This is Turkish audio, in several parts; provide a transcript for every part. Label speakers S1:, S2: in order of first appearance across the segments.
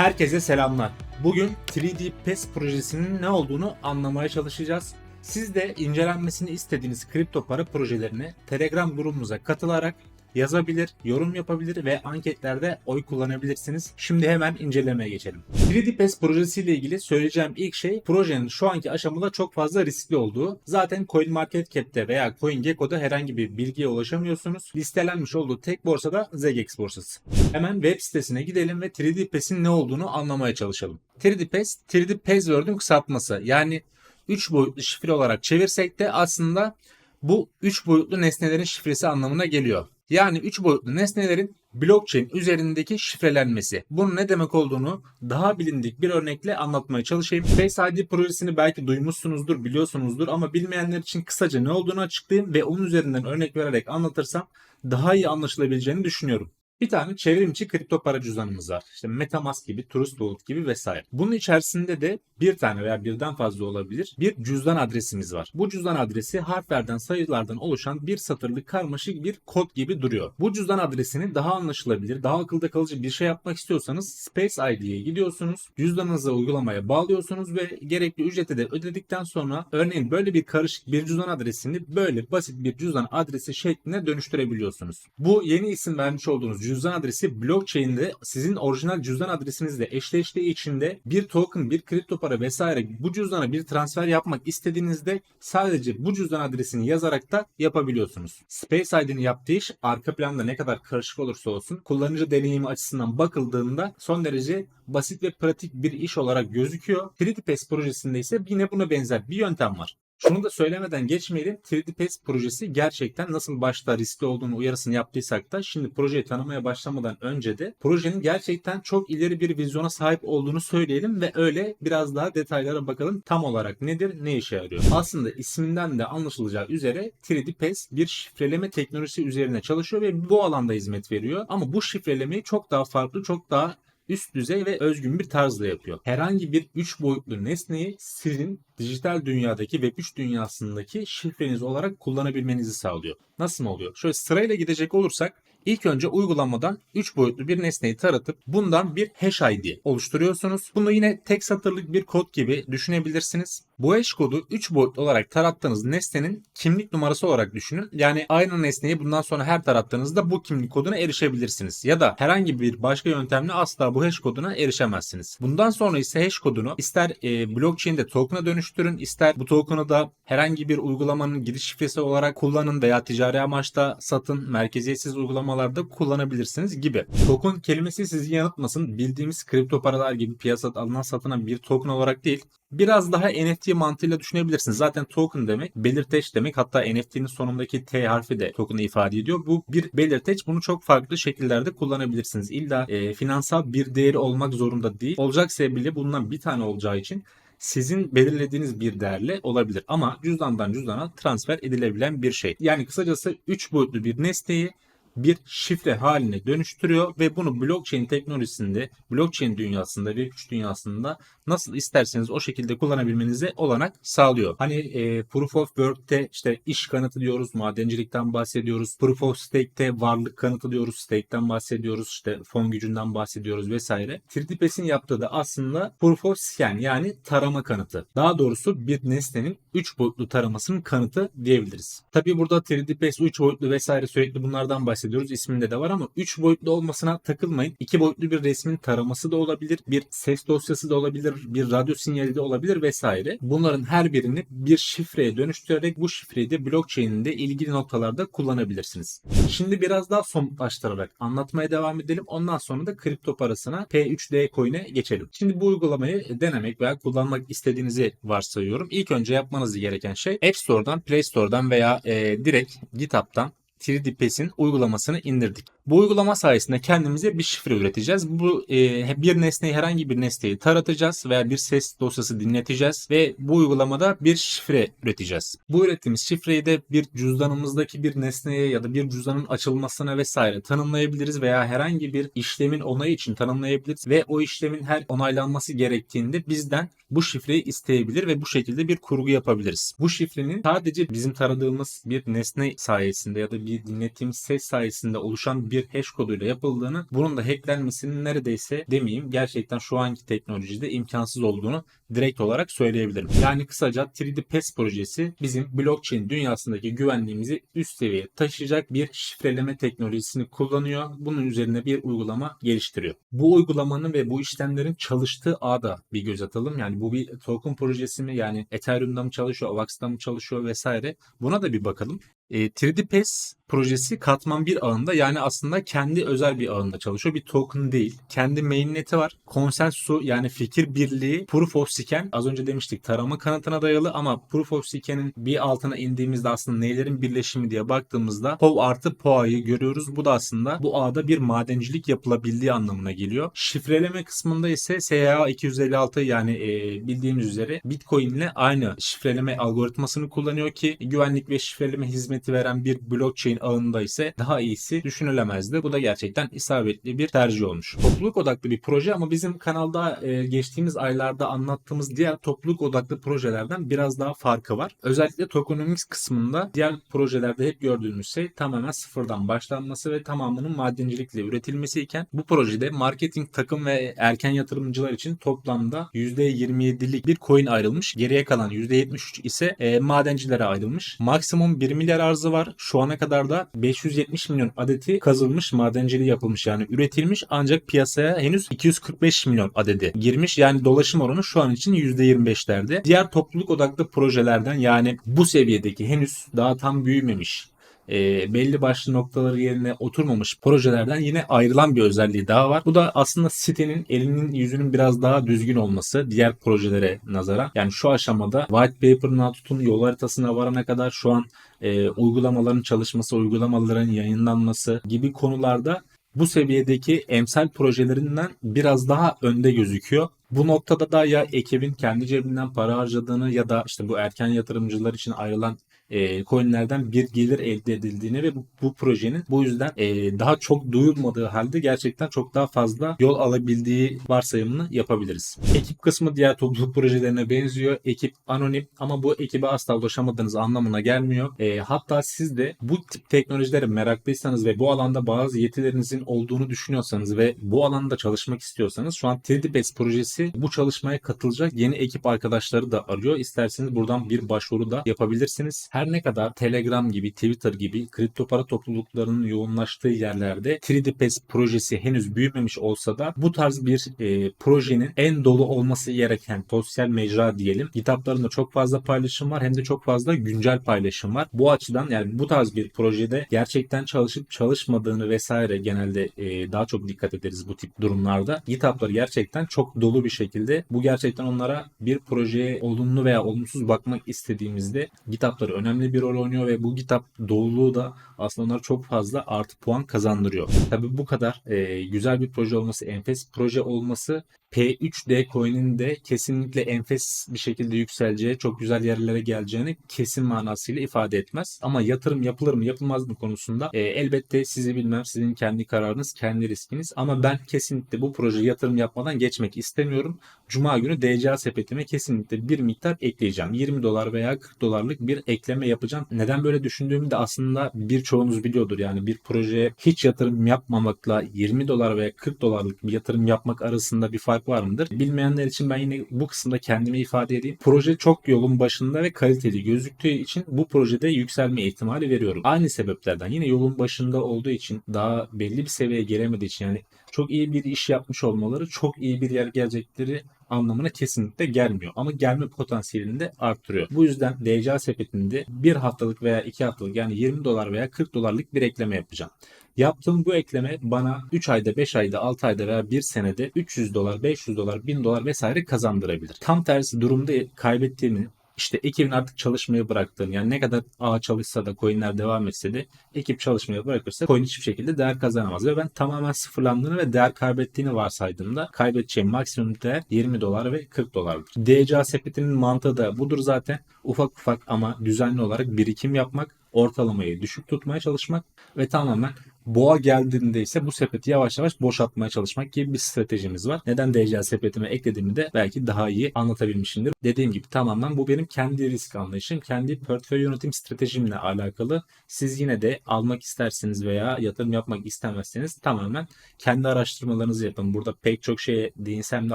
S1: Herkese selamlar. Bugün 3D PES projesinin ne olduğunu anlamaya çalışacağız. Siz de incelenmesini istediğiniz kripto para projelerini Telegram grubumuza katılarak yazabilir, yorum yapabilir ve anketlerde oy kullanabilirsiniz. Şimdi hemen incelemeye geçelim. 3D PES projesiyle ilgili söyleyeceğim ilk şey projenin şu anki aşamada çok fazla riskli olduğu. Zaten CoinMarketCap'te veya CoinGecko'da herhangi bir bilgiye ulaşamıyorsunuz. Listelenmiş olduğu tek borsa da ZGX borsası. Hemen web sitesine gidelim ve 3D PES'in ne olduğunu anlamaya çalışalım. 3D PES, 3D Password'ün kısaltması. Yani 3 boyutlu şifre olarak çevirsek de aslında bu 3 boyutlu nesnelerin şifresi anlamına geliyor. Yani 3 boyutlu nesnelerin blockchain üzerindeki şifrelenmesi. Bunun ne demek olduğunu daha bilindik bir örnekle anlatmaya çalışayım. Face ID projesini belki duymuşsunuzdur, biliyorsunuzdur ama bilmeyenler için kısaca ne olduğunu açıklayayım ve onun üzerinden örnek vererek anlatırsam daha iyi anlaşılabileceğini düşünüyorum. Bir tane çevrimçi kripto para cüzdanımız var. İşte Metamask gibi, Trust Wallet gibi vesaire. Bunun içerisinde de bir tane veya birden fazla olabilir bir cüzdan adresimiz var. Bu cüzdan adresi harflerden, sayılardan oluşan bir satırlık karmaşık bir kod gibi duruyor. Bu cüzdan adresini daha anlaşılabilir, daha akılda kalıcı bir şey yapmak istiyorsanız Space ID'ye gidiyorsunuz. Cüzdanınızı uygulamaya bağlıyorsunuz ve gerekli ücreti de ödedikten sonra örneğin böyle bir karışık bir cüzdan adresini böyle basit bir cüzdan adresi şekline dönüştürebiliyorsunuz. Bu yeni isim vermiş olduğunuz cüzdan adresi blockchain'de sizin orijinal cüzdan adresinizle eşleştiği için de bir token, bir kripto para vesaire bu cüzdana bir transfer yapmak istediğinizde sadece bu cüzdan adresini yazarak da yapabiliyorsunuz. Space ID'nin yaptığı iş arka planda ne kadar karışık olursa olsun kullanıcı deneyimi açısından bakıldığında son derece basit ve pratik bir iş olarak gözüküyor. 3D PES projesinde ise yine buna benzer bir yöntem var. Şunu da söylemeden geçmeyelim. 3D PES projesi gerçekten nasıl başta riskli olduğunu uyarısını yaptıysak da şimdi projeyi tanımaya başlamadan önce de projenin gerçekten çok ileri bir vizyona sahip olduğunu söyleyelim ve öyle biraz daha detaylara bakalım tam olarak nedir, ne işe yarıyor. Aslında isminden de anlaşılacağı üzere 3D PES bir şifreleme teknolojisi üzerine çalışıyor ve bu alanda hizmet veriyor. Ama bu şifrelemeyi çok daha farklı, çok daha üst düzey ve özgün bir tarzla yapıyor. Herhangi bir 3 boyutlu nesneyi sizin dijital dünyadaki Web3 dünyasındaki şifreniz olarak kullanabilmenizi sağlıyor. Nasıl mı oluyor? Şöyle sırayla gidecek olursak İlk önce uygulamadan 3 boyutlu bir nesneyi taratıp bundan bir hash ID oluşturuyorsunuz. Bunu yine tek satırlık bir kod gibi düşünebilirsiniz. Bu hash kodu 3 boyutlu olarak tarattığınız nesnenin kimlik numarası olarak düşünün. Yani aynı nesneyi bundan sonra her tarattığınızda bu kimlik koduna erişebilirsiniz. Ya da herhangi bir başka yöntemle asla bu hash koduna erişemezsiniz. Bundan sonra ise hash kodunu ister e, blockchain'de token'a dönüştürün, ister bu token'ı da herhangi bir uygulamanın giriş şifresi olarak kullanın veya ticari amaçta satın, merkeziyetsiz uygulamalarda kullanabilirsiniz gibi. Token kelimesi sizi yanıltmasın. Bildiğimiz kripto paralar gibi piyasada alınan satılan bir token olarak değil, biraz daha NFT mantığıyla düşünebilirsiniz. Zaten token demek belirteç demek. Hatta NFT'nin sonundaki T harfi de token'ı ifade ediyor. Bu bir belirteç. Bunu çok farklı şekillerde kullanabilirsiniz. İlla e, finansal bir değeri olmak zorunda değil. Olacaksa bile bundan bir tane olacağı için sizin belirlediğiniz bir değerle olabilir. Ama cüzdandan cüzdana transfer edilebilen bir şey. Yani kısacası 3 boyutlu bir nesneyi bir şifre haline dönüştürüyor ve bunu blockchain teknolojisinde, blockchain dünyasında ve güç dünyasında nasıl isterseniz o şekilde kullanabilmenize olanak sağlıyor. Hani e, Proof of Work'te işte iş kanıtı diyoruz, madencilikten bahsediyoruz. Proof of Stake'te varlık kanıtı diyoruz, stake'ten bahsediyoruz, işte fon gücünden bahsediyoruz vesaire. 3D PES'in yaptığı da aslında Proof of Scan yani tarama kanıtı. Daha doğrusu bir nesnenin 3 boyutlu taramasının kanıtı diyebiliriz. Tabii burada 3D PES 3 boyutlu vesaire sürekli bunlardan bahsediyoruz. İsminde de var ama 3 boyutlu olmasına takılmayın. 2 boyutlu bir resmin taraması da olabilir, bir ses dosyası da olabilir, bir radyo sinyali de olabilir vesaire. Bunların her birini bir şifreye dönüştürerek bu şifreyi de blockchain'inde ilgili noktalarda kullanabilirsiniz. Şimdi biraz daha somutlaştırarak anlatmaya devam edelim. Ondan sonra da kripto parasına P3D coin'e geçelim. Şimdi bu uygulamayı denemek veya kullanmak istediğinizi varsayıyorum. İlk önce yapmanız gereken şey App Store'dan, Play Store'dan veya e, direkt GitHub'tan 3D PES'in uygulamasını indirdik. Bu uygulama sayesinde kendimize bir şifre üreteceğiz. Bu e, bir nesneyi herhangi bir nesneyi taratacağız veya bir ses dosyası dinleteceğiz ve bu uygulamada bir şifre üreteceğiz. Bu ürettiğimiz şifreyi de bir cüzdanımızdaki bir nesneye ya da bir cüzdanın açılmasına vesaire tanımlayabiliriz veya herhangi bir işlemin onayı için tanımlayabiliriz ve o işlemin her onaylanması gerektiğinde bizden bu şifreyi isteyebilir ve bu şekilde bir kurgu yapabiliriz. Bu şifrenin sadece bizim taradığımız bir nesne sayesinde ya da bir dinlettiğimiz ses sayesinde oluşan bir bir hash koduyla yapıldığını, bunun da hacklenmesinin neredeyse demeyeyim gerçekten şu anki teknolojide imkansız olduğunu direkt olarak söyleyebilirim. Yani kısaca 3D PES projesi bizim blockchain dünyasındaki güvenliğimizi üst seviyeye taşıyacak bir şifreleme teknolojisini kullanıyor. Bunun üzerine bir uygulama geliştiriyor. Bu uygulamanın ve bu işlemlerin çalıştığı ağda bir göz atalım. Yani bu bir token projesi mi? Yani Ethereum'da mı çalışıyor, Avax'da mı çalışıyor vesaire. Buna da bir bakalım. E, 3D PES projesi katman bir ağında yani aslında kendi özel bir ağında çalışıyor. Bir token değil. Kendi mainnet'i var. Konsensu yani fikir birliği Proof of Stake az önce demiştik tarama kanıtına dayalı ama Proof of Stake'nin bir altına indiğimizde aslında neylerin birleşimi diye baktığımızda POV artı POA'yı görüyoruz. Bu da aslında bu ağda bir madencilik yapılabildiği anlamına geliyor. Şifreleme kısmında ise SHA 256 yani e, bildiğimiz üzere Bitcoin ile aynı şifreleme algoritmasını kullanıyor ki güvenlik ve şifreleme hizmeti veren bir blockchain ağında ise daha iyisi düşünülemezdi. Bu da gerçekten isabetli bir tercih olmuş. Topluluk odaklı bir proje ama bizim kanalda e, geçtiğimiz aylarda anlattığımız diğer topluluk odaklı projelerden biraz daha farkı var. Özellikle tokenomics kısmında diğer projelerde hep gördüğümüz şey tamamen sıfırdan başlanması ve tamamının madencilikle üretilmesi iken bu projede marketing takım ve erken yatırımcılar için toplamda %27'lik bir coin ayrılmış. Geriye kalan %73 ise e, madencilere ayrılmış. Maksimum 1 milyar arzı var. Şu ana kadar da 570 milyon adeti kazılmış, madenciliği yapılmış yani üretilmiş ancak piyasaya henüz 245 milyon adedi girmiş. Yani dolaşım oranı şu an için %25'lerde. Diğer topluluk odaklı projelerden yani bu seviyedeki henüz daha tam büyümemiş e, belli başlı noktaları yerine oturmamış projelerden yine ayrılan bir özelliği daha var. Bu da aslında sitenin elinin yüzünün biraz daha düzgün olması diğer projelere nazara. Yani şu aşamada white paper'ına tutun yol haritasına varana kadar şu an e, uygulamaların çalışması, uygulamaların yayınlanması gibi konularda bu seviyedeki emsal projelerinden biraz daha önde gözüküyor. Bu noktada da ya ekibin kendi cebinden para harcadığını ya da işte bu erken yatırımcılar için ayrılan e, coinlerden bir gelir elde edildiğini ve bu, bu projenin bu yüzden e, daha çok duyulmadığı halde gerçekten çok daha fazla yol alabildiği varsayımını yapabiliriz. Ekip kısmı diğer topluluk projelerine benziyor. Ekip anonim ama bu ekibe asla ulaşamadığınız anlamına gelmiyor. E, hatta siz de bu tip teknolojilere meraklıysanız ve bu alanda bazı yetilerinizin olduğunu düşünüyorsanız ve bu alanda çalışmak istiyorsanız şu an 3D PES projesi bu çalışmaya katılacak yeni ekip arkadaşları da arıyor. İsterseniz buradan bir başvuru da yapabilirsiniz. Her ne kadar Telegram gibi, Twitter gibi kripto para topluluklarının yoğunlaştığı yerlerde 3D PES projesi henüz büyümemiş olsa da bu tarz bir e, projenin en dolu olması gereken sosyal mecra diyelim. Kitaplarında çok fazla paylaşım var hem de çok fazla güncel paylaşım var. Bu açıdan yani bu tarz bir projede gerçekten çalışıp çalışmadığını vesaire genelde e, daha çok dikkat ederiz bu tip durumlarda. Kitapları gerçekten çok dolu bir şekilde. Bu gerçekten onlara bir projeye olumlu veya olumsuz bakmak istediğimizde kitapları önemli önemli bir rol oynuyor ve bu kitap doluluğu da aslında onlara çok fazla artı puan kazandırıyor. Tabi bu kadar e, güzel bir proje olması, enfes proje olması P3D coin'in de kesinlikle enfes bir şekilde yükseleceği, çok güzel yerlere geleceğini kesin manasıyla ifade etmez. Ama yatırım yapılır mı yapılmaz mı konusunda e, elbette sizi bilmem sizin kendi kararınız, kendi riskiniz. Ama ben kesinlikle bu proje yatırım yapmadan geçmek istemiyorum. Cuma günü DCA sepetime kesinlikle bir miktar ekleyeceğim. 20 dolar veya 40 dolarlık bir ekleme yapacağım. Neden böyle düşündüğümü de aslında birçoğunuz biliyordur. Yani bir projeye hiç yatırım yapmamakla 20 dolar veya 40 dolarlık bir yatırım yapmak arasında bir fark var mıdır? Bilmeyenler için ben yine bu kısımda kendimi ifade edeyim. Proje çok yolun başında ve kaliteli gözüktüğü için bu projede yükselme ihtimali veriyorum. Aynı sebeplerden yine yolun başında olduğu için daha belli bir seviyeye gelemediği için yani çok iyi bir iş yapmış olmaları çok iyi bir yer gelecekleri anlamına kesinlikle gelmiyor. Ama gelme potansiyelini de arttırıyor. Bu yüzden DCA sepetinde bir haftalık veya iki haftalık yani 20 dolar veya 40 dolarlık bir ekleme yapacağım. Yaptığım bu ekleme bana 3 ayda, 5 ayda, 6 ayda veya 1 senede 300 dolar, 500 dolar, 1000 dolar vesaire kazandırabilir. Tam tersi durumda kaybettiğimi işte ekibin artık çalışmayı bıraktığını yani ne kadar ağ çalışsa da coinler devam etse de ekip çalışmayı bırakırsa coin hiçbir şekilde değer kazanamaz. Ve ben tamamen sıfırlandığını ve değer kaybettiğini varsaydığımda kaybedeceğim maksimum değer 20 dolar ve 40 dolardır. DCA sepetinin mantığı da budur zaten. Ufak ufak ama düzenli olarak birikim yapmak ortalamayı düşük tutmaya çalışmak ve tamamen Boğa geldiğinde ise bu sepeti yavaş yavaş boşaltmaya çalışmak gibi bir stratejimiz var. Neden DCA sepetime eklediğimi de belki daha iyi anlatabilmişimdir. Dediğim gibi tamamen bu benim kendi risk anlayışım, kendi portföy yönetim stratejimle alakalı. Siz yine de almak isterseniz veya yatırım yapmak istemezseniz tamamen kendi araştırmalarınızı yapın. Burada pek çok şeye değinsem de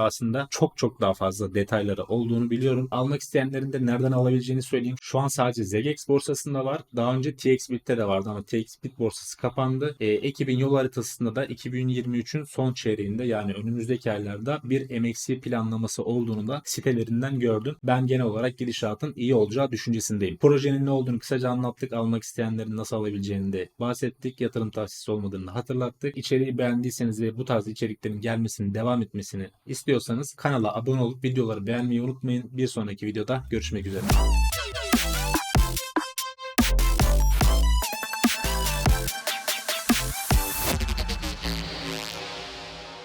S1: aslında çok çok daha fazla detayları olduğunu biliyorum. Almak isteyenlerin de nereden alabileceğini söyleyeyim. Şu an sadece ZGX borsasında var. Daha önce TXBit'te de vardı ama TXBit borsası kapandı. E, ekibin yol haritasında da 2023'ün son çeyreğinde yani önümüzdeki aylarda bir MXC planlaması olduğunu da sitelerinden gördüm. Ben genel olarak gidişatın iyi olacağı düşüncesindeyim. Projenin ne olduğunu kısaca anlattık. Almak isteyenlerin nasıl alabileceğini de bahsettik. Yatırım tavsiyesi olmadığını hatırlattık. İçeriği beğendiyseniz ve bu tarz içeriklerin gelmesini, devam etmesini istiyorsanız kanala abone olup videoları beğenmeyi unutmayın. Bir sonraki videoda görüşmek üzere.